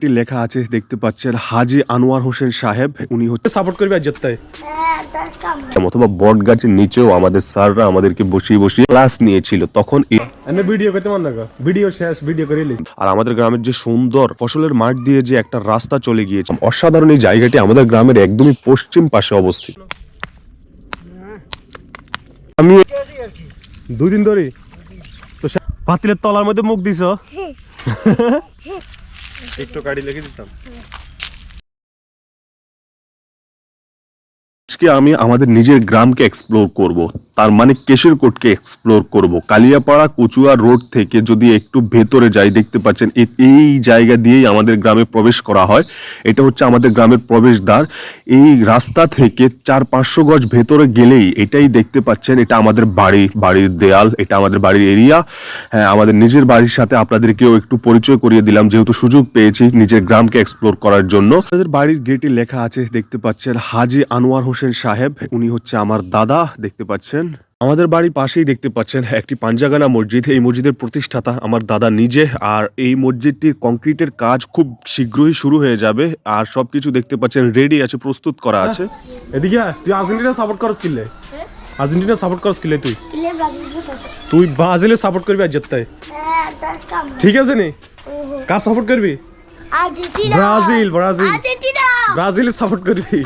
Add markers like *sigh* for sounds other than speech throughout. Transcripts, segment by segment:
একটি লেখা আছে দেখতে পাচ্ছেন হাজি আনোয়ার হোসেন সাহেব উনি হচ্ছে সাপোর্ট করবে আর জিততে। অথবা বট গাছের নিচেও আমাদের স্যাররা আমাদেরকে বসিয়ে বসিয়ে ক্লাস নিয়েছিল তখন এই- ভিডিও করতে মন ভিডিও শেষ ভিডিও করে আর আমাদের গ্রামের যে সুন্দর ফসলের মাঠ দিয়ে যে একটা রাস্তা চলে গিয়েছে অসাধারণ এই জায়গাটি আমাদের গ্রামের একদমই পশ্চিম পাশে অবস্থিত। আমি দুই দিন ধরে তো পাতিলের তলার মধ্যে মুখ দিছ? *laughs* একটু গাড়ি লেগে দিতাম আজকে আমি আমাদের নিজের গ্রামকে এক্সপ্লোর করব। তার মানে কেশরকোটকে এক্সপ্লোর করব। কালিয়াপাড়া, কচুয়া রোড থেকে যদি একটু ভেতরে যাই, দেখতে পাচ্ছেন এই জায়গা দিয়েই আমাদের গ্রামে প্রবেশ করা হয়। এটা হচ্ছে আমাদের গ্রামের প্রবেশদ্বার। এই রাস্তা থেকে চার পাঁচশো গজ ভেতরে গেলেই এটাই দেখতে পাচ্ছেন, এটা আমাদের বাড়ি, বাড়ির দেয়াল, এটা আমাদের বাড়ির এরিয়া। হ্যাঁ আমাদের নিজের বাড়ির সাথে আপনাদেরকেও একটু পরিচয় করিয়ে দিলাম, যেহেতু সুযোগ পেয়েছি নিজের গ্রামকে এক্সপ্লোর করার জন্য। আমাদের বাড়ির গেটে লেখা আছে, দেখতে পাচ্ছেন, হাজি আনোয়ার হোসেন সাহেব উনি হচ্ছে আমার দাদা দেখতে পাচ্ছেন। আমাদের বাড়ির পাশেই দেখতে পাচ্ছেন একটি পাঞ্জাগানা মসজিদ। এই মসজিদের প্রতিষ্ঠাতা আমার দাদা নিজে। আর এই মসজিদটির কংক্রিটের কাজ খুব শীঘ্রই শুরু হয়ে যাবে। আর সবকিছু দেখতে পাচ্ছেন রেডি আছে প্রস্তুত করা আছে। এদিকে তুই আর্জেন্টিনা সাপোর্ট করস কিনলে আর্জেন্টিনা সাপোর্ট করস কিনলে তুই. তুই ব্রাজিলে সাপোর্ট করবি আর জিততে calma. ঠিক আছে নি? কার সাপোর্ট করবি. Brazil Brazil. ব্রাজিলে সাপোর্ট করবি।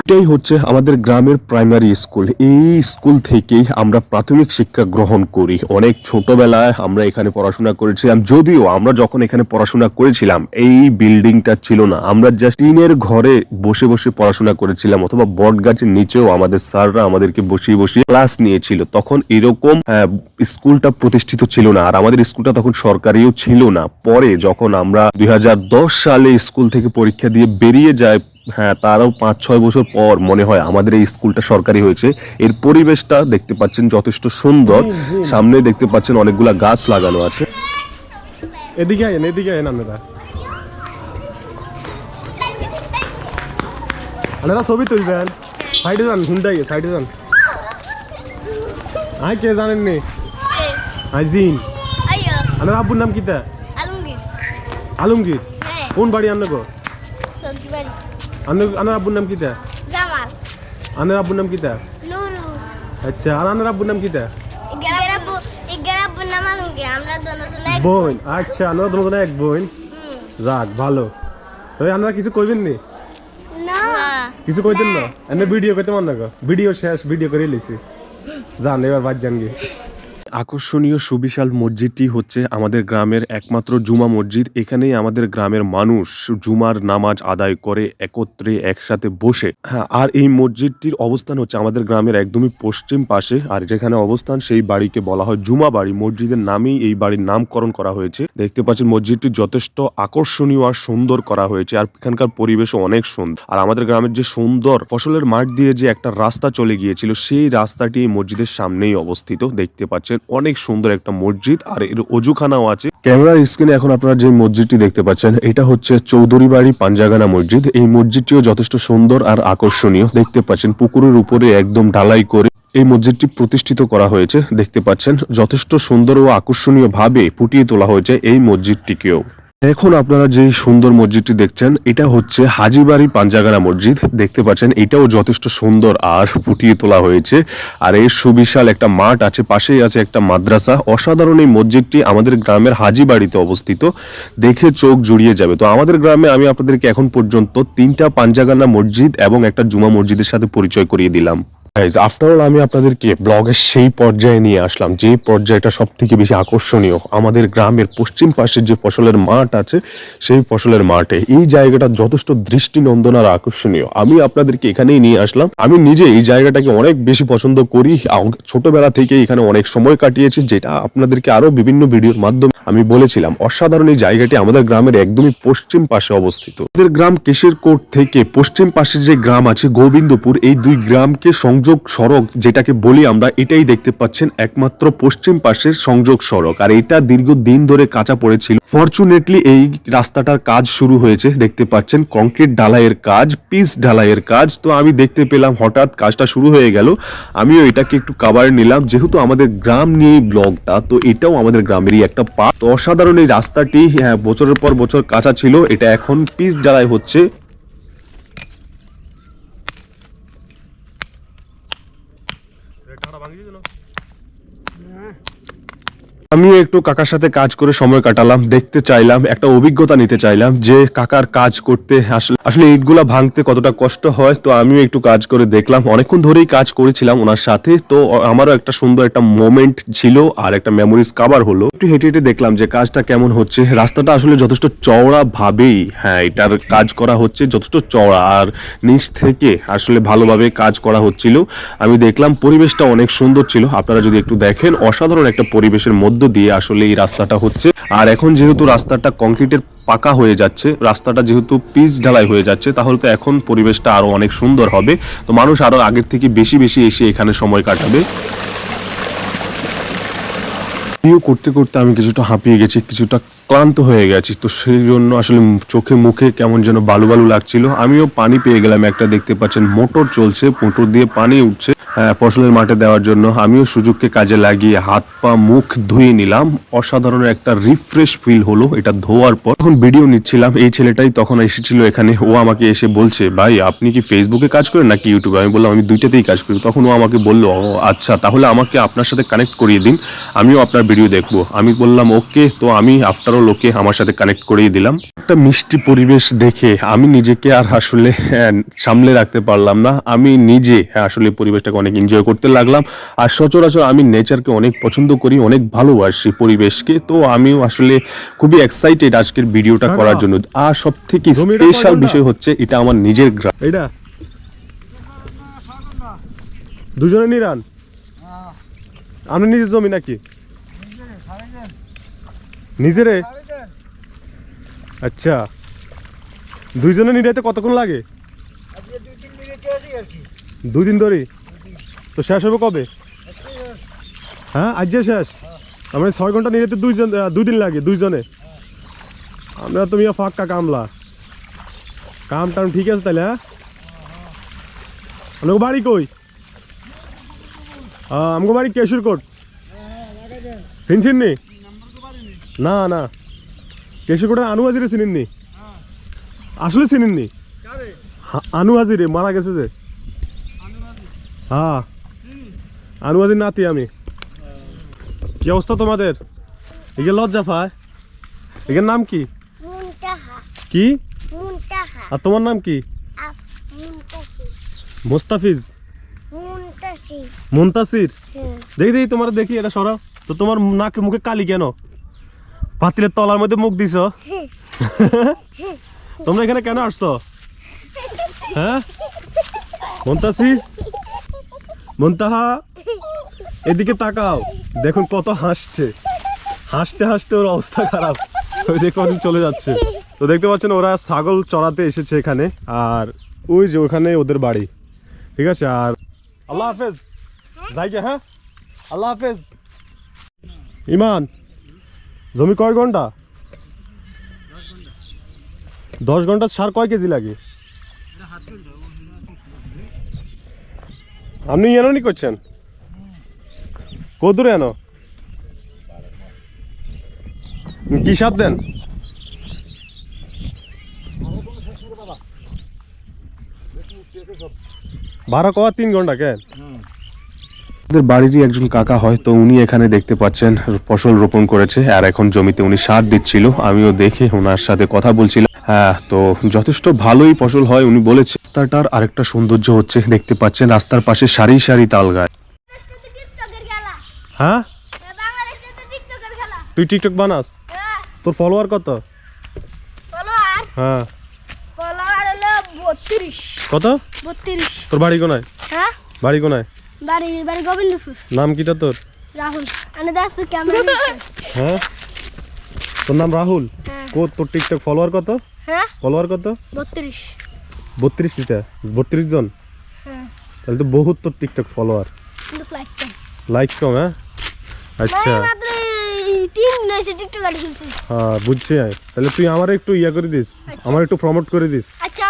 এটাই হচ্ছে আমাদের গ্রামের প্রাইমারি স্কুল এই স্কুল থেকেই আমরা প্রাথমিক শিক্ষা গ্রহণ করি। অনেক ছোটবেলায় আমরা এখানে পড়াশোনা করেছিলাম। যদিও আমরা যখন এখানে পড়াশোনা করেছিলাম এই বিল্ডিংটা ছিল না। আমরা জাস্ট টিনের ঘরে বসে বসে পড়াশোনা করেছিলাম অথবা বট গাছের নিচেও আমাদের স্যাররা আমাদেরকে বসিয়ে বসিয়ে ক্লাস নিয়েছিল। তখন এরকম আহ, স্কুলটা প্রতিষ্ঠিত ছিল না। আর আমাদের স্কুলটা তখন সরকারিও ছিল না। পরে যখন আমরা দুই হাজার দশ সালে স্কুল থেকে পরীক্ষা দিয়ে বেরিয়ে যায় হ্যাঁ তারও পাঁচ ছয় বছর পর মনে হয় আমাদের এই স্কুলটা সরকারি হয়েছে। এর পরিবেশটা দেখতে পাচ্ছেন যথেষ্ট সুন্দর। সামনে দেখতে পাচ্ছেন অনেকগুলা গাছ লাগানো আছে। এদিকে আয় এদিকে আয় আপনারা। আপনারা ছবি তুলবেন। সাইডে যান হুন্ডাই সাইডে যান। আয় কে জানেন নি আই জিন Ayo, আপনার আব্বুর নাম কিতা? alumni. আলমগীর? কোন বাড়ি আনলে গো? Gimana? আনার আব্বুর নাম কিতা Jamal. আনার আব্বুর নাম কিতা Nuru. আচ্ছা আর আনার আব্বুর নাম কিতা. বোন আচ্ছা আনারা দুজন এক বোন যাক ভালো তবে আপনারা কিছু কইবেন নি কিছু কইতেন না এনে ভিডিও করতে মন না ভিডিও শেষ ভিডিও করে লিছি যান এবার বাদ যান গিয়ে আকর্ষণীয় সুবিশাল মসজিদটি হচ্ছে আমাদের গ্রামের একমাত্র জুমা মসজিদ। এখানেই আমাদের গ্রামের মানুষ জুমার নামাজ আদায় করে, একত্রে একসাথে বসে। হ্যাঁ আর এই মসজিদটির অবস্থান হচ্ছে আমাদের গ্রামের একদমই পশ্চিম পাশে। আর যেখানে অবস্থান সেই বাড়িকে বলা হয় জুমা বাড়ি। মসজিদের নামেই এই বাড়ির নামকরণ করা হয়েছে। দেখতে পাচ্ছেন মসজিদটি যথেষ্ট আকর্ষণীয় আর সুন্দর করা হয়েছে। আর এখানকার পরিবেশও অনেক সুন্দর। আর আমাদের গ্রামের যে সুন্দর ফসলের মাঠ দিয়ে যে একটা রাস্তা চলে গিয়েছিল, সেই রাস্তাটি এই মসজিদের সামনেই অবস্থিত। দেখতে পাচ্ছেন অনেক সুন্দর একটা মসজিদ, আর এর অজুখানাও আছে। ক্যামেরার স্ক্রিনে এখন আপনারা যে মসজিদটি দেখতে পাচ্ছেন, এটা হচ্ছে চৌধুরী বাড়ি পাঞ্জাগানা মসজিদ। এই মসজিদটিও যথেষ্ট সুন্দর আর আকর্ষণীয়। দেখতে পাচ্ছেন পুকুরের উপরে একদম ঢালাই করে এই মসজিদটি প্রতিষ্ঠিত করা হয়েছে। দেখতে পাচ্ছেন, যথেষ্ট সুন্দর ও আকর্ষণীয় ভাবে ফুটিয়ে তোলা হয়েছে এই মসজিদটিকেও। এখন আপনারা যে সুন্দর মসজিদটি দেখছেন, এটা হচ্ছে হাজিবাড়ি পাঞ্জাগানা মসজিদ। দেখতে পাচ্ছেন, এটাও যথেষ্ট সুন্দর আর ফুটিয়ে তোলা হয়েছে। আর এর সুবিশাল একটা মাঠ আছে, পাশেই আছে একটা মাদ্রাসা। অসাধারণ এই মসজিদটি আমাদের গ্রামের হাজিবাড়িতে অবস্থিত। দেখে চোখ জুড়িয়ে যাবে। তো আমাদের গ্রামে আমি আপনাদেরকে এখন পর্যন্ত তিনটা পাঞ্জাগানা মসজিদ এবং একটা জুমা মসজিদের সাথে পরিচয় করিয়ে দিলাম। আফটার অল আমি আপনাদেরকে ব্লগের সেই পর্যায়ে নিয়ে আসলাম, যে পর্যায়টা সব থেকে বেশি আকর্ষণীয়। আমাদের গ্রামের পশ্চিম পাশে যে ফসলের মাঠ আছে, সেই ফসলের মাঠে। এই জায়গাটা যথেষ্ট দৃষ্টিনন্দন আর আকর্ষণীয়। আমি আপনাদেরকে এখানেই নিয়ে আসলাম। আমি নিজে এই জায়গাটাকে অনেক বেশি পছন্দ করি। ছোটবেলা থেকে এখানে অনেক সময় কাটিয়েছি, যেটা আপনাদেরকে আরও বিভিন্ন ভিডিওর মাধ্যমে আমি বলেছিলাম। অসাধারণ এই জায়গাটি আমাদের গ্রামের একদমই পশ্চিম পাশে অবস্থিত। আমাদের গ্রাম কেশরকোট থেকে পশ্চিম পাশে যে গ্রাম আছে, গোবিন্দপুর, এই দুই গ্রামকে সংযুক্ত সংযোগ সড়ক যেটাকে বলি আমরা এটাই দেখতে পাচ্ছেন একমাত্র পশ্চিম পাশের সংযোগ সড়ক। আর এটা দীর্ঘদিন ধরে কাঁচা পড়েছিল। ফরচুনেটলি এই রাস্তাটার কাজ শুরু হয়েছে দেখতে পাচ্ছেন কংক্রিট ঢালাইয়ের কাজ পিস ঢালাইয়ের কাজ। তো আমি দেখতে পেলাম হঠাৎ কাজটা শুরু হয়ে গেল। আমিও এটাকে একটু কাভার নিলাম। যেহেতু আমাদের গ্রাম নিয়ে ব্লগটা তো এটাও আমাদের গ্রামেরই একটা পা তো অসাধারণ এই রাস্তাটি হ্যাঁ, বছরের পর বছর কাঁচা ছিল। এটা এখন পিস ঢালাই হচ্ছে। আমিও একটু কাকার সাথে কাজ করে সময় কাটালাম, দেখতে চাইলাম, একটা অভিজ্ঞতা নিতে চাইলাম যে কাকার কাজ করতে আসলে আসলে ইটগুলা ভাঙতে কতটা কষ্ট হয়, তো আমিও একটু কাজ করে দেখলাম। অনেকক্ষণ ধরেই কাজ করেছিলাম ওনার সাথে, তো আমারও একটা সুন্দর একটা মোমেন্ট ছিল আর একটা মেমোরিজ কাভার হলো। একটু হেঁটে হেঁটে দেখলাম যে কাজটা কেমন হচ্ছে। রাস্তাটা আসলে যথেষ্ট চওড়া ভাবেই হ্যাঁ এটার কাজ করা হচ্ছে যথেষ্ট চওড়া। আর নিচ থেকে আসলে ভালোভাবে কাজ করা হচ্ছিল। আমি দেখলাম পরিবেশটা অনেক সুন্দর ছিল। আপনারা যদি একটু দেখেন, অসাধারণ একটা পরিবেশের মধ্য দিয়ে আসলে এই রাস্তাটা হচ্ছে। আর এখন যেহেতু রাস্তাটা কংক্রিটের পাকা হয়ে যাচ্ছে, রাস্তাটা যেহেতু পিচ ঢালাই হয়ে যাচ্ছে, তাহলে তো এখন পরিবেশটা আরও অনেক সুন্দর হবে। তো মানুষ আরও আগের থেকে বেশি বেশি এসে এখানে সময় কাটাবে। ভিডিও করতে করতে আমি কিছুটা হাঁপিয়ে গেছি, কিছুটা ক্লান্ত হয়ে গেছি। তো সেই জন্য আসলে চোখে মুখে কেমন যেন বালু বালু লাগছিল। আমিও পানি পেয়ে গেলাম, একটা দেখতে পাচ্ছেন, মোটর চলছে, মোটর দিয়ে পানি উঠছে। ফসলের মাঠে দেওয়ার জন্য আমিও সুযোগকে কাজে লাগিয়ে হাত পা মুখ ধুয়ে নিলাম। অসাধারণ একটা রিফ্রেশ ফিল হলো এটা ধোয়ার পর। তখন ভিডিও নিচ্ছিলাম এই ছেলেটাই তখন এসেছিল এখানে। ও আমাকে এসে বলছে ভাই আপনি কি ফেসবুকে কাজ করেন নাকি ইউটিউবে আমি বললাম আমি দুইটাতেই কাজ করি। তখন ও আমাকে বলল "ও, আচ্ছা তাহলে আমাকে আপনার সাথে কানেক্ট করিয়ে দিন। আমিও আপনার ভিডিও দেখব। আমি বললাম ওকে তো আমি আফটার অল ওকে আমার সাথে কানেক্ট করিয়ে দিলাম। একটা মিষ্টি পরিবেশ দেখে আমি নিজেকে আর আসলে হ্যাঁ, সামলে রাখতে পারলাম না। আমি নিজে হ্যাঁ, আসলে পরিবেশটাকে অনেক এনজয় করতে লাগলাম। আর সচরাচর আমি নেচারকে অনেক পছন্দ করি অনেক ভালোবাসি পরিবেশকে। তো আমিও আসলে খুবই এক্সাইটেড আজকের ভিডিওটা করার জন্য। আর সব থেকে স্পেশাল বিষয় হচ্ছে এটা আমার নিজের গ্রাম। এইটা দুজনে নিরান। আপনি নিজের জমি নাকি? নিজেরে? আচ্ছা। দুইজনে নিরাইতে কতক্ষণ লাগে? দুই দিন ধরে তো শেষ হবে কবে? হ্যাঁ আজ যে শেষ? আমার ছয় ঘণ্টা নিরাইতে দুইজন আহ, দুই দিন লাগে দুইজনে। আমরা তুমি ফাঁকা কামলা। কাম টাম ঠিক আছে তাহলে হ্যাঁ? আমাকে বাড়ি কই? আহ, আমাকে বাড়ি কেশুর কোট চিনছেন নি না। না কেশুর কোটের আনু হাজিরে চিনেননি আসলে চিনেননি আনু হাজিরে মারা গেছে যে। হ্যাঁ। আনু হাজির নাতি আমি। কি অবস্থা তোমাদের? এগে লজ্জা পায়। এগের নাম কি? কি? আর তোমার নাম কি? মোস্তাফিজ। মুনতাসি মুন্তাসির? দেখি দেখি তোমার দেখি এটা সরাও। তো তোমার নাকে মুখে কালি কেন? পাতিলের তলার মধ্যে মুখ দিছ? তোমরা এখানে কেন আসছো? *laughs* হ্যাঁ? মুন্তাসির? মুন্তাহা, এদিকে তাকাও। দেখুন কত হাসছে। হাসতে হাসতে ওর অবস্থা খারাপ। ওই দেখো ওদিকে চলে যাচ্ছে। তো দেখতে পাচ্ছেন ওরা ছাগল চড়াতে এসেছে এখানে। আর ওই যে ওখানে ওদের বাড়ি। ঠিক আছে? আর আল্লাহ হাফেজ। যাই গে হ্যাঁ? আল্লাহ হাফেজ। ইমান, জমি কয় ঘণ্টা। দশ ঘণ্টা সার কয় কেজি লাগে? আপনি এনো করছেন? কদূরে এনো কি সাপ দেন? বারো কয়া তিন ঘণ্টা কেন আমাদের বাড়িরই একজন কাকা হয় তো উনি এখানে দেখতে পাচ্ছেন, ফসল রোপণ করেছে, আর এখন জমিতে উনি সার দিচ্ছিল। আমিও দেখে ওনার সাথে কথা বলছিলাম। হ্যাঁ তো যথেষ্ট ভালোই ফসল হয়, উনি বলেছে। রাস্তাটার আরেকটা সৌন্দর্য হচ্ছে দেখতে পাচ্ছেন রাস্তার পাশে সারি সারি তাল গাছ। হ্যাঁ? তুই টিকটক বানাস? তোর ফলোয়ার কত? হ্যাঁ। কত? তোর বাড়ি কোনায়? বাড়ি কোনায়? নাম কি তোর? রাহুল হ্যাঁ? তোর নাম রাহুল? হ্যাঁ। কো তোর টিকটক ফলোয়ার কত? হ্যাঁ। ফলোয়ার কত? 32 বত্রিশটিটা বত্রিশ জন? তাহলে তো বহুত তোর টিকটক ফলোয়ার লাইক কম। হ্যাঁ? আচ্ছা। হ্যাঁ বুঝছি। তাহলে তুই আমার একটু ইয়া করে দিস। আমার একটু প্রমোট করে দিস। আচ্ছা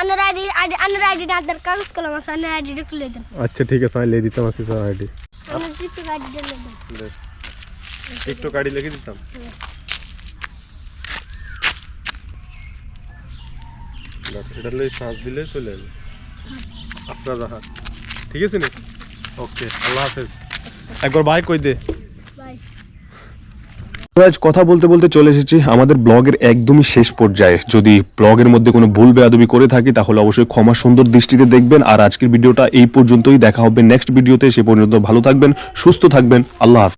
আনার আইডি আনার আইডি আদার কাগজ কলম আছে আচ্ছা ঠিক আছে আমি লিখে দিতাম আচ্ছা, আসি তোর আইডি। আমার টিকটক আইডিটা টিকটক আইডি লিখে দিতাম? এটা লই শ্বাস দিলে চলে যাবে। আপনার রাহা। ঠিক আছে নি? ওকে আল্লাহ হাফেজ। একবার বাই কই দে। বাই। আজ কথা বলতে বলতে চলে এসেছি। আমাদের ব্লগের একদমই শেষ পর্যায়ে। যদি ব্লগের মধ্যে কোনো ভুল বেয়াদবি করে থাকি তাহলে অবশ্যই ক্ষমা সুন্দর দৃষ্টিতে দেখবেন। আর আজকের ভিডিওটা এই পর্যন্তই। দেখা হবে নেক্সট ভিডিওতে। সে পর্যন্ত ভালো থাকবেন সুস্থ থাকবেন। আল্লাহ হাফেজ।